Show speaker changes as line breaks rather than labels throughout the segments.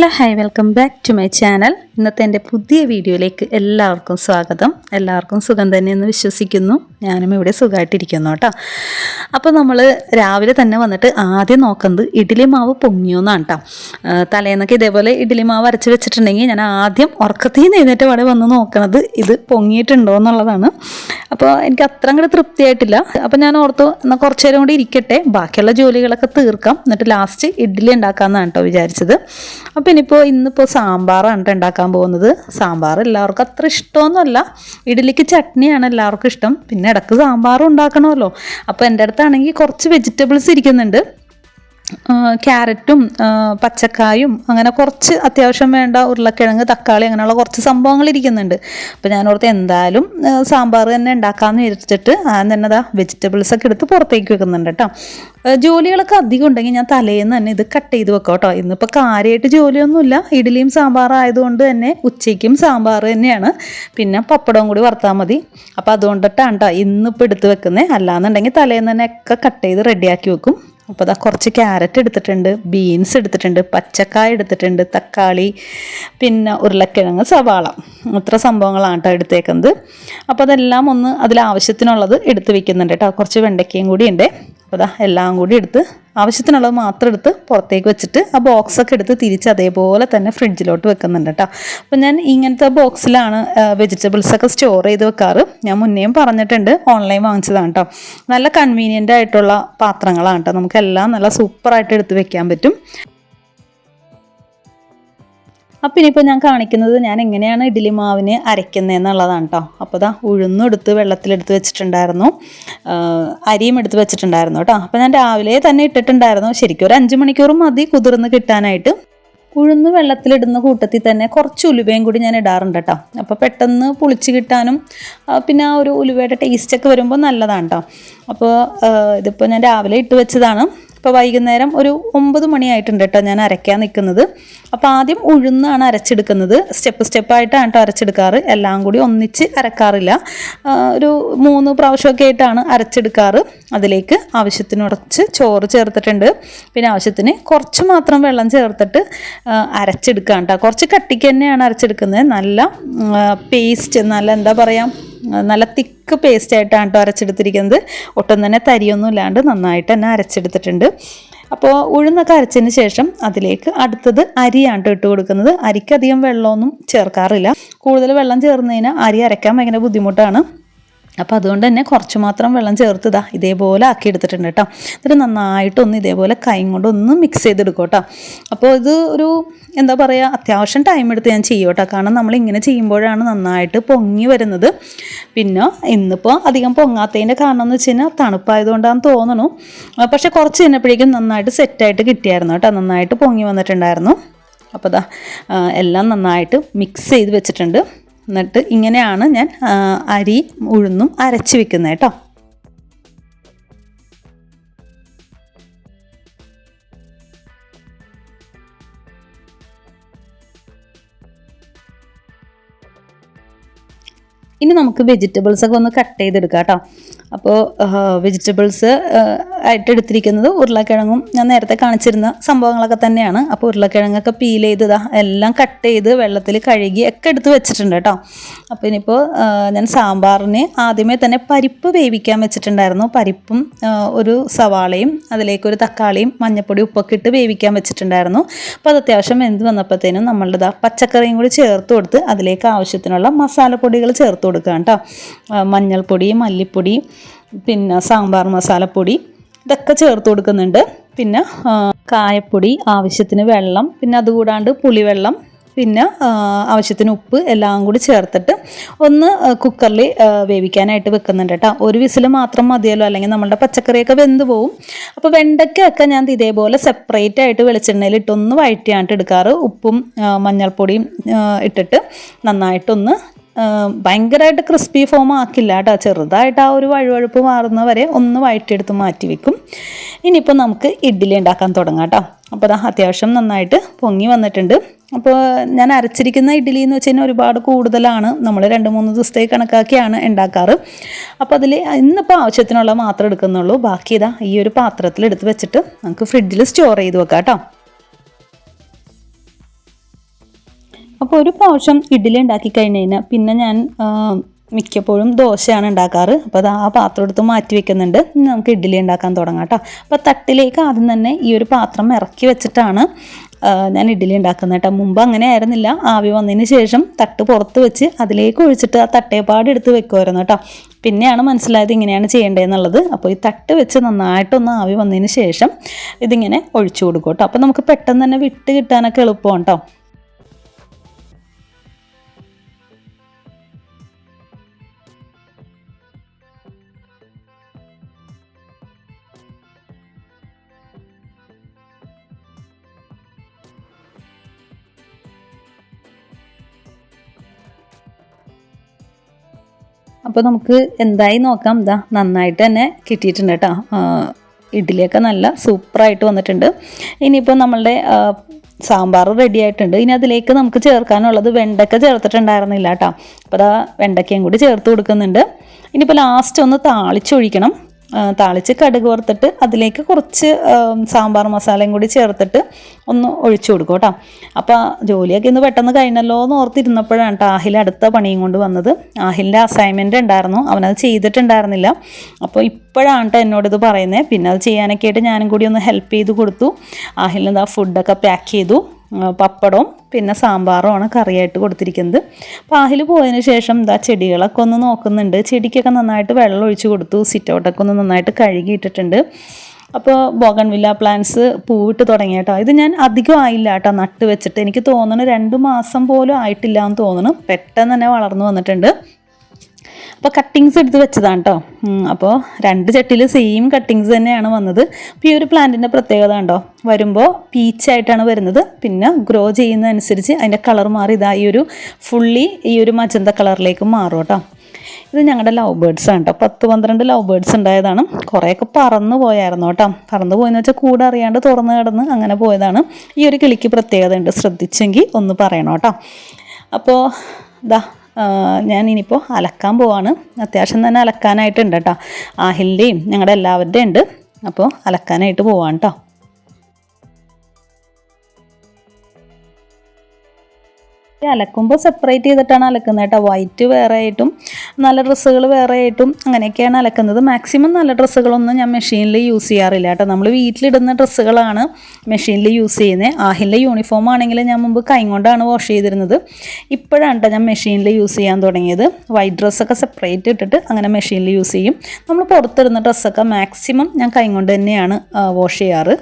Hello hi welcome back to my channel ഇന്നത്തെ എന്റെ പുതിയ വീഡിയോയിലേക്ക് എല്ലാവർക്കും സ്വാഗതം. എല്ലാവർക്കും സുഖം തന്നെയെന്ന് വിശ്വസിക്കുന്നു. ഞാനും ഇവിടെ സുഖമായിട്ടിരിക്കുന്നു കേട്ടോ. അപ്പോൾ നമ്മൾ രാവിലെ തന്നെ വന്നിട്ട് ആദ്യം നോക്കുന്നത് ഇഡ്ഡലി മാവ് പൊങ്ങിയോന്നാണ് കേട്ടോ തലേന്നൊക്കെ ഇതേപോലെ ഇഡ്ഡലി മാവ് അരച്ച് വെച്ചിട്ടുണ്ടെങ്കിൽ ഞാൻ ആദ്യം ഉറക്കത്തിൽ നിന്ന് പാടെ വന്ന് നോക്കണത് ഇത് പൊങ്ങിയിട്ടുണ്ടോ എന്നുള്ളതാണ്. അപ്പോൾ എനിക്ക് അത്ര അങ്ങോട്ട് തൃപ്തിയായിട്ടില്ല. അപ്പോൾ ഞാൻ ഓർത്തു എന്നാൽ കുറച്ച് നേരം കൂടി ഇരിക്കട്ടെ. ബാക്കിയുള്ള ജോലികളൊക്കെ തീർക്കാം. എന്നിട്ട് ലാസ്റ്റ് ഇഡ്ഡലി ഉണ്ടാക്കാമെന്നാണ് കേട്ടോ വിചാരിച്ചത്. അപ്പോൾ ഇനിയിപ്പോൾ ഇന്നിപ്പോൾ സാമ്പാറാണ് ഉണ്ടാക്കാൻ പോകുന്നത്. സാമ്പാർ എല്ലാവർക്കും അത്ര ഇഷ്ടമൊന്നുമല്ല. ഇഡ്ഡലിക്ക് ചട്നിയാണ് എല്ലാവർക്കും ഇഷ്ടം. പിന്നെ ഇടയ്ക്ക് സാമ്പാറും ഉണ്ടാക്കണമല്ലോ. അപ്പോൾ എന്റെ അടുത്താണെങ്കിൽ കുറച്ച് വെജിറ്റബിൾസ് ഇരിക്കുന്നുണ്ട്. ക്യാരറ്റും പച്ചക്കായും അങ്ങനെ കുറച്ച് അത്യാവശ്യം വേണ്ട ഉരുളക്കിഴങ്ങ് തക്കാളി അങ്ങനെയുള്ള കുറച്ച് സംഭവങ്ങൾ ഇരിക്കുന്നുണ്ട്. അപ്പോൾ ഞാൻ ഓർത്ത് എന്തായാലും സാമ്പാർ തന്നെ ഉണ്ടാക്കാമെന്ന് വിചാരിച്ചിട്ട് ആ തന്നെ അതാ വെജിറ്റബിൾസ് ഒക്കെ എടുത്ത് പുറത്തേക്ക് വെക്കുന്നുണ്ട് കേട്ടോ. ജോലികളൊക്കെ അധികം ഉണ്ടെങ്കിൽ ഞാൻ തലേന്ന് തന്നെ ഇത് കട്ട് ചെയ്ത് വെക്കാം കേട്ടോ. ഇന്നിപ്പോൾ കാര്യമായിട്ട് ജോലിയൊന്നുമില്ല. ഇഡ്ഡലിയും സാമ്പാർ ആയതുകൊണ്ട് തന്നെ ഉച്ചയ്ക്കും സാമ്പാർ തന്നെയാണ്. പിന്നെ പപ്പടവും കൂടി വറുത്താൽ മതി. അപ്പോൾ അതുകൊണ്ടിട്ടാണ് കേട്ടോ ഇന്നിപ്പോൾ എടുത്ത് വെക്കുന്നത് അല്ലാന്നുണ്ടെങ്കിൽ തലേന്ന് തന്നെ ഒക്കെ കട്ട് ചെയ്ത് റെഡിയാക്കി വെക്കും. അപ്പോൾ അതാ കുറച്ച് ക്യാരറ്റ് എടുത്തിട്ടുണ്ട് ബീൻസ് എടുത്തിട്ടുണ്ട് പച്ചക്കായ എടുത്തിട്ടുണ്ട് തക്കാളി പിന്നെ ഉരുളക്കിഴങ്ങ് സവാള. ഇത്ര സംഭവങ്ങളാണ് കേട്ടോ എടുത്തേക്കുന്നത്. അപ്പോൾ അതെല്ലാം ഒന്ന് അതിൽ ആവശ്യത്തിനുള്ളത് എടുത്ത് വെക്കുന്നുണ്ട് കേട്ടോ കുറച്ച് വെണ്ടയ്ക്കയും കൂടി ഉണ്ട്. അപ്പോൾ അതാ എല്ലാം കൂടി എടുത്ത് ആവശ്യത്തിനുള്ളത് മാത്രം എടുത്ത് പുറത്തേക്ക് വെച്ചിട്ട് ആ ബോക്സൊക്കെ എടുത്ത് തിരിച്ച് അതേപോലെ തന്നെ ഫ്രിഡ്ജിലോട്ട് വെക്കുന്നുണ്ട് കേട്ടോ അപ്പോൾ ഞാൻ ഇങ്ങനത്തെ ബോക്സിലാണ് വെജിറ്റബിൾസൊക്കെ സ്റ്റോർ ചെയ്ത് വെക്കാറ്. ഞാൻ മുന്നേയും പറഞ്ഞിട്ടുണ്ട് ഓൺലൈൻ വാങ്ങിച്ചതാണ് കേട്ടോ നല്ല കൺവീനിയന്റ് ആയിട്ടുള്ള പാത്രങ്ങളാണ് കേട്ടോ നമുക്കെല്ലാം നല്ല സൂപ്പറായിട്ട് എടുത്ത് വെക്കാൻ പറ്റും. അപ്പം ഇനിയിപ്പോൾ ഞാൻ കാണിക്കുന്നത് ഞാൻ എങ്ങനെയാണ് ഇഡ്ഡലി മാവിന് അരയ്ക്കുന്നതെന്നുള്ളതാണ് കേട്ടോ അപ്പോൾ ദാ ഉഴുന്നും എടുത്ത് വെള്ളത്തിലെടുത്ത് വെച്ചിട്ടുണ്ടായിരുന്നു. അരിയും എടുത്ത് വെച്ചിട്ടുണ്ടായിരുന്നു കേട്ടോ അപ്പോൾ ഞാൻ രാവിലെ തന്നെ ഇട്ടിട്ടുണ്ടായിരുന്നു. ശരിക്കും ഒരു അഞ്ച് മണിക്കൂർ മതി കുതിർന്ന് കിട്ടാനായിട്ട്. ഉഴുന്ന് വെള്ളത്തിലിടുന്ന കൂട്ടത്തിൽ തന്നെ കുറച്ച് ഉലുവയും കൂടി ഞാൻ ഇടാറുണ്ട് കേട്ടോ അപ്പോൾ പെട്ടെന്ന് പുളിച്ച് കിട്ടാനും പിന്നെ ആ ഒരു ഉലുവയുടെ ടേസ്റ്റൊക്കെ വരുമ്പോൾ നല്ലതാണ് കേട്ടോ അപ്പോൾ ഇതിപ്പോൾ ഞാൻ രാവിലെ ഇട്ട് വെച്ചതാണ്. ഇപ്പോൾ വൈകുന്നേരം ഒരു ഒമ്പത് മണിയായിട്ടുണ്ട് കേട്ടോ ഞാൻ അരയ്ക്കാൻ നിൽക്കുന്നത്. അപ്പോൾ ആദ്യം ഉഴുന്നാണ് അരച്ചെടുക്കുന്നത്. സ്റ്റെപ്പ് സ്റ്റെപ്പായിട്ടാണ് കേട്ടോ അരച്ചെടുക്കാറ്. എല്ലാം കൂടി ഒന്നിച്ച് അരക്കാറില്ല. ഒരു മൂന്ന് പ്രാവശ്യമൊക്കെ ആയിട്ടാണ് അരച്ചെടുക്കാറ്. അതിലേക്ക് ആവശ്യത്തിന് ഉടച്ച് ചോറ് ചേർത്തിട്ടുണ്ട്. പിന്നെ ആവശ്യത്തിന് കുറച്ച് മാത്രം വെള്ളം ചേർത്തിട്ട് അരച്ചെടുക്കാം കേട്ടോ. കുറച്ച് കട്ടിക്ക് തന്നെയാണ് അരച്ചെടുക്കുന്നത്. നല്ല പേസ്റ്റ് നല്ല എന്താ പറയുക നല്ല തിക്ക് പേസ്റ്റായിട്ടാണ് കേട്ടോ അരച്ചെടുത്തിരിക്കുന്നത്. ഒട്ടും തന്നെ തരിയൊന്നും ഇല്ലാണ്ട് നന്നായിട്ട് തന്നെ അരച്ചെടുത്തിട്ടുണ്ട്. അപ്പോൾ ഉഴുന്നൊക്കെ അരച്ചതിന് ശേഷം അതിലേക്ക് അടുത്തത് അരിയാണ് ഇട്ട് കൊടുക്കുന്നത്. അരിക്കധികം വെള്ളമൊന്നും ചേർക്കാറില്ല. കൂടുതൽ വെള്ളം ചേർന്നതിന് അരി അരയ്ക്കാൻ ഭയങ്കര ബുദ്ധിമുട്ടാണ്. അപ്പോൾ അതുകൊണ്ട് തന്നെ കുറച്ച് മാത്രം വെള്ളം ചേർത്ത് ഇതാ ഇതേപോലെ ആക്കി എടുത്തിട്ടുണ്ട് കേട്ടോ. എന്നിട്ട് നന്നായിട്ടൊന്ന് ഇതേപോലെ കൈ കൊണ്ടൊന്ന് മിക്സ് ചെയ്തെടുക്കും കേട്ടോ. അപ്പോൾ ഇത് ഒരു എന്താ പറയുക അത്യാവശ്യം ടൈം എടുത്ത് ഞാൻ ചെയ്യും കേട്ടോ. കാരണം നമ്മൾ ഇങ്ങനെ ചെയ്യുമ്പോഴാണ് നന്നായിട്ട് പൊങ്ങി വരുന്നത്. പിന്നെ ഇന്നിപ്പോൾ അധികം പൊങ്ങാത്തതിന്റെ കാരണം എന്ന് വെച്ച് കഴിഞ്ഞാൽ തണുപ്പായതുകൊണ്ടാണെന്ന് തോന്നുന്നു പക്ഷേ കുറച്ച് കഴിഞ്ഞപ്പോഴേക്കും നന്നായിട്ട് സെറ്റായിട്ട് കിട്ടിയായിരുന്നു കേട്ടോ. നന്നായിട്ട് പൊങ്ങി വന്നിട്ടുണ്ടായിരുന്നു. അപ്പോൾ ദാ എല്ലാം നന്നായിട്ട് മിക്സ് ചെയ്ത് വെച്ചിട്ടുണ്ട്. എന്നിട്ട് ഇങ്ങനെയാണ് ഞാൻ അരി ഉഴുന്നും അരച്ച് വെക്കുന്നത് കേട്ടോ. ഇനി നമുക്ക് വെജിറ്റബിൾസ് ഒക്കെ ഒന്ന് കട്ട് ചെയ്തെടുക്കാം കേട്ടോ. അപ്പോൾ വെജിറ്റബിൾസ് ആയിട്ട് എടുത്തിരിക്കുന്നത് ഉരുളക്കിഴങ്ങും ഞാൻ നേരത്തെ കാണിച്ചിരുന്ന സംഭവങ്ങളൊക്കെ തന്നെയാണ്. അപ്പോൾ ഉരുളക്കിഴങ്ങൊക്കെ പീൽ ചെയ്തതാ എല്ലാം കട്ട് ചെയ്ത് വെള്ളത്തിൽ കഴുകി ഒക്കെ എടുത്ത് വെച്ചിട്ടുണ്ട് കേട്ടോ അപ്പോൾ ഇനിയിപ്പോൾ ഞാൻ സാമ്പാറിന് ആദ്യമേ തന്നെ പരിപ്പ് വേവിക്കാൻ വെച്ചിട്ടുണ്ടായിരുന്നു. പരിപ്പും ഒരു സവാളയും അതിലേക്കൊരു തക്കാളിയും മഞ്ഞപ്പൊടി ഉപ്പൊക്കെ ഇട്ട് വേവിക്കാൻ വെച്ചിട്ടുണ്ടായിരുന്നു. അപ്പോൾ അത് അത്യാവശ്യം എന്ത് വന്നപ്പോഴത്തേനും നമ്മളുടെ പച്ചക്കറിയും കൂടി ചേർത്ത് കൊടുത്ത് അതിലേക്ക് ആവശ്യത്തിനുള്ള മസാലപ്പൊടികൾ ചേർത്ത് കൊടുക്കുക കേട്ടോ മഞ്ഞൾപ്പൊടി മല്ലിപ്പൊടി പിന്നെ സാമ്പാർ മസാലപ്പൊടി ഇതൊക്കെ ചേർത്ത് കൊടുക്കുന്നുണ്ട്. പിന്നെ കായപ്പൊടി ആവശ്യത്തിന് വെള്ളം പിന്നെ അതുകൂടാണ്ട് പുളിവെള്ളം പിന്നെ ആവശ്യത്തിന് ഉപ്പ് എല്ലാം കൂടി ചേർത്തിട്ട് ഒന്ന് കുക്കറിൽ വേവിക്കാനായിട്ട് വെക്കുന്നുണ്ട് കേട്ടോ. ഒരു വിസിൽ മാത്രം മതിയല്ലോ അല്ലെങ്കിൽ നമ്മളുടെ പച്ചക്കറിയൊക്കെ വെന്ത് പോവും. അപ്പോൾ വെണ്ടയ്ക്കൊക്കെ ഞാൻ ഇതേപോലെ സെപ്പറേറ്റ് ആയിട്ട് വെളിച്ചെണ്ണയിൽ ഇട്ടൊന്ന് വഴറ്റിയാണ്ട് എടുക്കാറ്. ഉപ്പും മഞ്ഞൾപ്പൊടിയും ഇട്ടിട്ട് നന്നായിട്ടൊന്ന് ഭയങ്കരമായിട്ട് ക്രിസ്പി ഫോം ആക്കില്ല കേട്ടോ. ചെറുതായിട്ട് ആ ഒരു വഴുവഴുപ്പ് മാറുന്ന വരെ ഒന്ന് വഴറ്റിയെടുത്ത് മാറ്റി വെക്കും. ഇനിയിപ്പോൾ നമുക്ക് ഇഡ്ഡലി ഉണ്ടാക്കാൻ തുടങ്ങാം കേട്ടോ. അപ്പോൾ അത് അത്യാവശ്യം നന്നായിട്ട് പൊങ്ങി വന്നിട്ടുണ്ട്. അപ്പോൾ ഞാൻ അരച്ചിരിക്കുന്ന ഇഡ്ഡലി എന്ന് വെച്ച് കഴിഞ്ഞാൽ ഒരുപാട് കൂടുതലാണ്. നമ്മൾ രണ്ട് മൂന്ന് ദിവസത്തെ കണക്കാക്കിയാണ് ഉണ്ടാക്കാറ്. അപ്പോൾ അതിൽ ഇന്നിപ്പോൾ ആവശ്യത്തിനുള്ള മാത്രം എടുക്കുന്നുള്ളൂ. ബാക്കി ഇതാ ഈ ഒരു പാത്രത്തിൽ എടുത്ത് വെച്ചിട്ട് നമുക്ക് ഫ്രിഡ്ജിൽ സ്റ്റോർ ചെയ്ത് വെക്കാം കേട്ടോ. അപ്പോൾ ഒരു പ്രാവശ്യം ഇഡ്ഡലി ഉണ്ടാക്കി കഴിഞ്ഞ് കഴിഞ്ഞാൽ പിന്നെ ഞാൻ മിക്കപ്പോഴും ദോശയാണ് ഉണ്ടാക്കാറ്. അപ്പോൾ അത് ആ പാത്രം എടുത്ത് മാറ്റി വെക്കുന്നുണ്ട്. നമുക്ക് ഇഡ്ഡലി ഉണ്ടാക്കാൻ തുടങ്ങാം കേട്ടോ അപ്പോൾ തട്ടിലേക്ക് ആദ്യം തന്നെ ഈ ഒരു പാത്രം ഇറക്കി വെച്ചിട്ടാണ് ഞാൻ ഇഡ്ഡലി ഉണ്ടാക്കുന്നത് കേട്ടോ മുമ്പ് അങ്ങനെ ആയിരുന്നില്ല. ആവി വന്നതിന് ശേഷം തട്ട് പുറത്ത് വെച്ച് അതിലേക്ക് ഒഴിച്ചിട്ട് ആ തട്ടേപ്പാട് എടുത്ത് വെക്കുമായിരുന്നു കേട്ടോ പിന്നെയാണ് മനസ്സിലായത് ഇങ്ങനെയാണ് ചെയ്യേണ്ടതെന്നുള്ളത്. അപ്പോൾ ഈ തട്ട് വെച്ച് നന്നായിട്ടൊന്ന് ആവി വന്നതിന് ശേഷം ഇതിങ്ങനെ ഒഴിച്ചു കൊടുക്കും കേട്ടോ അപ്പോൾ നമുക്ക് പെട്ടെന്ന് തന്നെ വിട്ട് കിട്ടാനൊക്കെ എളുപ്പമാണ് കേട്ടോ അപ്പോൾ നമുക്ക് എന്തായി നോക്കാം. ഇതാ നന്നായിട്ട് തന്നെ കിട്ടിയിട്ടുണ്ട് കേട്ടോ. ഇഡ്ഡലിയൊക്കെ നല്ല സൂപ്പറായിട്ട് വന്നിട്ടുണ്ട്. ഇനിയിപ്പോൾ നമ്മളുടെ സാമ്പാർ റെഡി ആയിട്ടുണ്ട്. ഇനി അതിലേക്ക് നമുക്ക് ചേർക്കാനുള്ളത് വെണ്ടക്ക ചേർത്തിട്ടുണ്ടായിരുന്നില്ല കേട്ടോ. അപ്പോൾ അതാ വെണ്ടക്കയും കൂടി ചേർത്ത് കൊടുക്കുന്നുണ്ട്. ഇനിയിപ്പോൾ ലാസ്റ്റ് ഒന്ന് താളിച്ചൊഴിക്കണം. താളിച്ച് കടുക് വറുത്തിട്ട് അതിലേക്ക് കുറച്ച് സാമ്പാർ മസാലയും കൂടി ചേർത്തിട്ട് ഒന്ന് ഒഴിച്ചു കൊടുക്കും കേട്ടോ. അപ്പോൾ ജോലിയൊക്കെ ഇന്ന് പെട്ടെന്ന് കഴിഞ്ഞല്ലോ എന്ന് ഓർത്തിരുന്നപ്പോഴാണ് കേട്ടോ ആഹിൽ അടുത്ത പണിയും കൊണ്ട് വന്നത്. ആഹിലിന്റെ അസൈൻമെന്റ് ഉണ്ടായിരുന്നു. അവനത് ചെയ്തിട്ടുണ്ടായിരുന്നില്ല. അപ്പോൾ ഇപ്പോഴാണ് കേട്ടോ ഇത് പറയുന്നത് പിന്നെ അത് ചെയ്യാനൊക്കെ ആയിട്ട് ഞാനും കൂടി ഒന്ന് ഹെൽപ്പ് ചെയ്ത് കൊടുത്തു. ആഹിലിന് ആ ഫുഡൊക്കെ പാക്ക് ചെയ്തു. പപ്പടവും പിന്നെ സാമ്പാറുമാണ് കറിയായിട്ട് കൊടുത്തിരിക്കുന്നത്. പാഹിൽ പോയതിന് ശേഷം ഇതാ ചെടികളൊക്കെ ഒന്ന് നോക്കുന്നുണ്ട്. ചെടിക്കൊക്കെ നന്നായിട്ട് വെള്ളം ഒഴിച്ചു കൊടുത്തു. സിറ്റൗട്ടൊക്കെ ഒന്ന് നന്നായിട്ട് കഴുകിയിട്ടിട്ടുണ്ട്. അപ്പോൾ ബോഗൺവില്ല പ്ലാന്റ്സ് പൂവിട്ട് തുടങ്ങി കേട്ടോ. ഇത് ഞാൻ അധികം ആയില്ല കേട്ടോ നട്ട് വെച്ചിട്ട്. എനിക്ക് തോന്നുന്നു രണ്ട് മാസം പോലും ആയിട്ടില്ല എന്ന് തോന്നുന്നു പെട്ടെന്ന് തന്നെ വളർന്നു വന്നിട്ടുണ്ട്. അപ്പോൾ കട്ടിങ്സ് എടുത്ത് വെച്ചതാണ് കേട്ടോ അപ്പോൾ രണ്ട് ചട്ടിയിൽ സെയിം കട്ടിങ്സ് തന്നെയാണ് വന്നത്. അപ്പോൾ ഈ ഒരു പ്ലാന്റിന്റെ പ്രത്യേകത ഉണ്ടോ വരുമ്പോൾ പീച്ചായിട്ടാണ് വരുന്നത്. പിന്നെ ഗ്രോ ചെയ്യുന്നതനുസരിച്ച് അതിന്റെ കളർ മാറി ഇതാ ഈ ഒരു ഫുള്ളി ഈ ഒരു മജന്ത കളറിലേക്ക് മാറും കേട്ടോ ഇത് ഞങ്ങളുടെ ലവ് ബേർഡ്സ് ആണ് കേട്ടോ പത്ത് പന്ത്രണ്ട് ലവ് ബേർഡ്സ് ഉണ്ടായതാണ്. കുറേയൊക്കെ പറന്നു പോയായിരുന്നു കേട്ടോ പറന്നു പോയെന്ന് വെച്ചാൽ കൂടെ അറിയാണ്ട് തുറന്നു കിടന്ന് അങ്ങനെ പോയതാണ്. ഈ ഒരു കിളിക്ക് പ്രത്യേകത ഉണ്ട്. ശ്രദ്ധിച്ചെങ്കിൽ ഒന്ന് പറയണം കേട്ടോ അപ്പോൾ ആ, ഞാൻ ഇനിയിപ്പോൾ അലക്കാൻ പോവാണ്. അത്യാവശ്യം തന്നെ അലക്കാനായിട്ടുണ്ട് കേട്ടോ ആഹിലിന്റെയും ഞങ്ങളുടെ എല്ലാവരുടെയും ഉണ്ട്. അപ്പോൾ അലക്കാനായിട്ട് പോവാണ് കേട്ടോ അലക്കുമ്പോൾ സെപ്പറേറ്റ് ചെയ്തിട്ടാണ് അലക്കുന്നത് കേട്ടോ വൈറ്റ് വേറെ ആയിട്ടും നല്ല ഡ്രസ്സുകൾ വേറെ ആയിട്ടും അങ്ങനെയൊക്കെയാണ് അലക്കുന്നത്. മാക്സിമം നല്ല ഡ്രസ്സുകളൊന്നും ഞാൻ മെഷീനിൽ യൂസ് ചെയ്യാറില്ല കേട്ടോ. നമ്മൾ വീട്ടിലിടുന്ന ഡ്രസ്സുകളാണ് മെഷീനിൽ യൂസ് ചെയ്യുന്നത് ആഹിലിന്റെ യൂണിഫോം ആണെങ്കിൽ ഞാൻ മുമ്പ് കൈ കൊണ്ടാണ് വാഷ് ചെയ്തിരുന്നത്. ഇപ്പോഴാണ് കേട്ടോ ഞാൻ മെഷീനിൽ യൂസ് ചെയ്യാൻ തുടങ്ങിയത്. വൈറ്റ് ഡ്രസ്സൊക്കെ സെപ്പറേറ്റ് ഇട്ടിട്ട് അങ്ങനെ മെഷീനിൽ യൂസ് ചെയ്യും. നമ്മൾ പുറത്തിടുന്ന ഡ്രസ്സൊക്കെ മാക്സിമം ഞാൻ കൈ കൊണ്ട് തന്നെയാണ് വാഷ് ചെയ്യാറ്.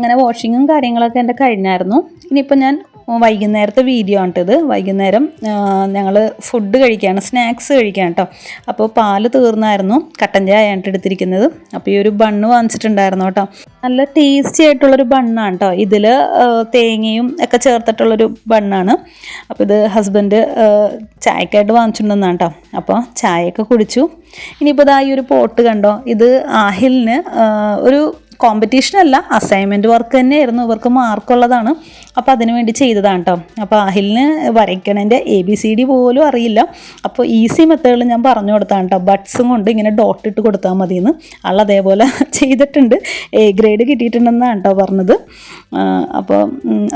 അങ്ങനെ വാഷിങ്ങും കാര്യങ്ങളൊക്കെ എന്റെ കഴിഞ്ഞായിരുന്നു. ഇനിയിപ്പോൾ ഞാൻ വൈകുന്നേരത്തെ വീഡിയോ ആണിട്ടത് വൈകുന്നേരം ഞങ്ങൾ ഫുഡ് കഴിക്കുകയാണ് സ്നാക്സ് കഴിക്കുകയാണ് കേട്ടോ. അപ്പോൾ പാൽ തീർന്നായിരുന്നു കട്ടൻ ചായ ആയിട്ട് എടുത്തിരിക്കുന്നത്. അപ്പോൾ ഈ ഒരു ബണ്ണ് വാങ്ങിച്ചിട്ടുണ്ടായിരുന്നു കേട്ടോ. നല്ല ടേസ്റ്റി ആയിട്ടുള്ളൊരു ബണ്ണാണ് കേട്ടോ. ഇതിൽ തേങ്ങയും ഒക്കെ ചേർത്തിട്ടുള്ളൊരു ബണ്ണാണ് അപ്പോൾ ഇത് ഹസ്ബൻഡ് ചായക്കായിട്ട് വാങ്ങിച്ചിട്ടുണ്ടെന്നാണ് കേട്ടോ. അപ്പോൾ ചായയൊക്കെ കുടിച്ചു. ഇനിയിപ്പോൾ ഇതാ ഈ ഒരു പോട്ട് കണ്ടോ? ഇത് ആഹിലിന് ഒരു കോമ്പറ്റീഷൻ അല്ല അസൈൻമെന്റ് വർക്ക് തന്നെയായിരുന്നു. ഇവർക്ക് മാർക്കുള്ളതാണ് അപ്പോൾ അതിന് വേണ്ടി ചെയ്തതാണ് കേട്ടോ അപ്പോൾ അഹിലിന് വരയ്ക്കണതിന്റെ എ ബി സി ഡി പോലും അറിയില്ല. അപ്പോൾ ഈസി മെത്തേഡിൽ ഞാൻ പറഞ്ഞു കൊടുത്താണ് കേട്ടോ ബട്ട്സും കൊണ്ട് ഇങ്ങനെ ഡോട്ട് ഇട്ട് കൊടുത്താൽ മതിയെന്ന് ആൾ അതേപോലെ ചെയ്തിട്ടുണ്ട്. എ ഗ്രേഡ് കിട്ടിയിട്ടുണ്ടെന്നാണ് കേട്ടോ പറഞ്ഞത്. അപ്പോൾ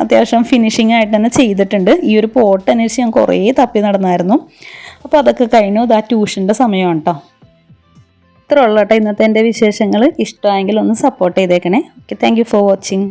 അത്യാവശ്യം ഫിനിഷിംഗ് ആയിട്ട് തന്നെ ചെയ്തിട്ടുണ്ട്. ഈ ഒരു പോട്ട് അനുസരിച്ച് ഞാൻ കുറേ തപ്പി നടന്നായിരുന്നു. അപ്പോൾ അതൊക്കെ കഴിഞ്ഞു. ഇതാ ട്യൂഷന്റെ സമയമാണ് കേട്ടോ ഇത്ര ഉള്ളട്ടെ ഇന്നത്തെ എന്റെ വിശേഷങ്ങൾ ഇഷ്ടമായെങ്കിൽ ഒന്ന് സപ്പോർട്ട് ചെയ്തേക്കണേ. Okay thank for watching